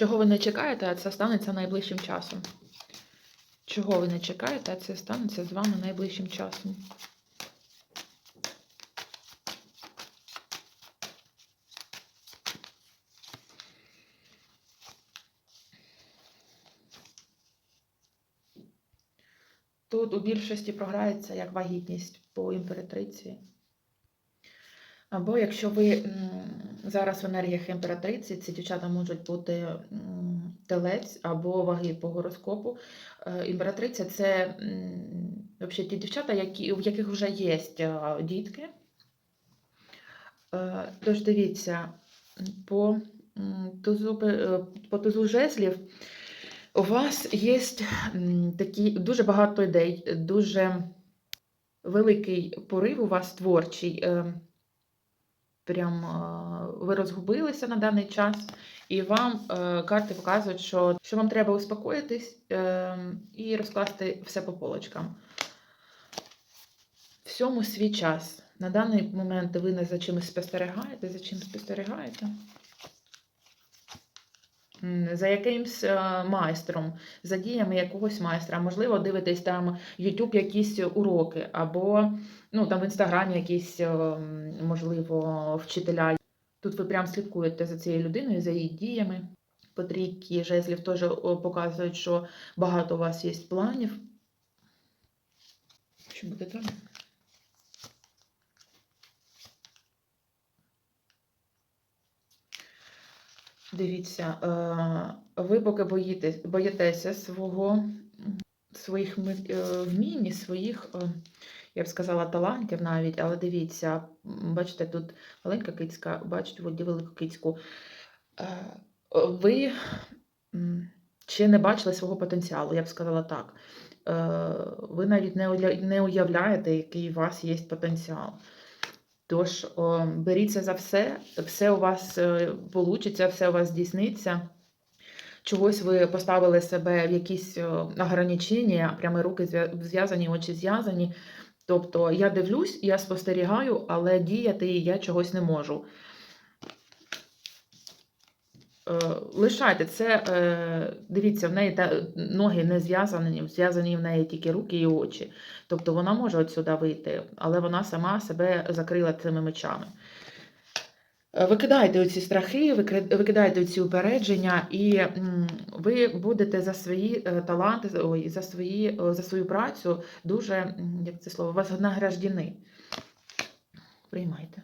Чого ви не чекаєте, а це станеться найближчим часом. Чого ви не чекаєте, а це станеться з вами найближчим часом. Тут у більшості програється як вагітність по імператриці. Або якщо ви зараз в енергіях імператриці, ці дівчата можуть бути телець або ваги по гороскопу. Е, Імператриця це взагалі ті дівчата, які, в яких вже є е, дітки. Е, Тож дивіться, по тузу, по тузу жезлів у вас є такі дуже багато ідей, дуже великий порив у вас творчий. Прям е, ви розгубилися на даний час, і вам е, карти показують, що, що вам треба успокоїтись е, і розкласти все по полочкам. Всьому свій час. На даний момент ви не за чимось спостерігаєте, за чим спостерігаєте. За якимсь е, майстром, за діями якогось майстра. Можливо, дивитесь там YouTube якісь уроки, або ну, там в інстаграмі якісь, е, можливо, вчителя. Тут ви прям слідкуєте за цією людиною, за її діями. По трійки жезлів теж показують, що багато у вас є планів. Що буде далі? Дивіться, е, ви поки боїтесь, боїтеся свого, своїх е, вмінь, своїх, е, я б сказала, талантів навіть, але дивіться, бачите, тут маленька кицька, бачите, от велику кицьку. Ви ще не бачили свого потенціалу, я б сказала так. Ви навіть не уявляєте, який у вас є потенціал. Тож о, беріться за все, все у вас вийде, все у вас здійсниться. Чогось ви поставили себе в якісь ограничення, прямо руки зв'язані, очі зв'язані. Тобто я дивлюсь, я спостерігаю, але діяти я чогось не можу. Е, Лишайте це, е, дивіться, в неї ноги не зв'язані, зв'язані в неї тільки руки і очі. Тобто вона може отсюди вийти, але вона сама себе закрила цими мечами. Е, Викидайте оці страхи, викидайте ці упередження, і ви будете за свої таланти, ой, за, свої, за свою працю дуже, як це слово, вознаграждені. Приймайте.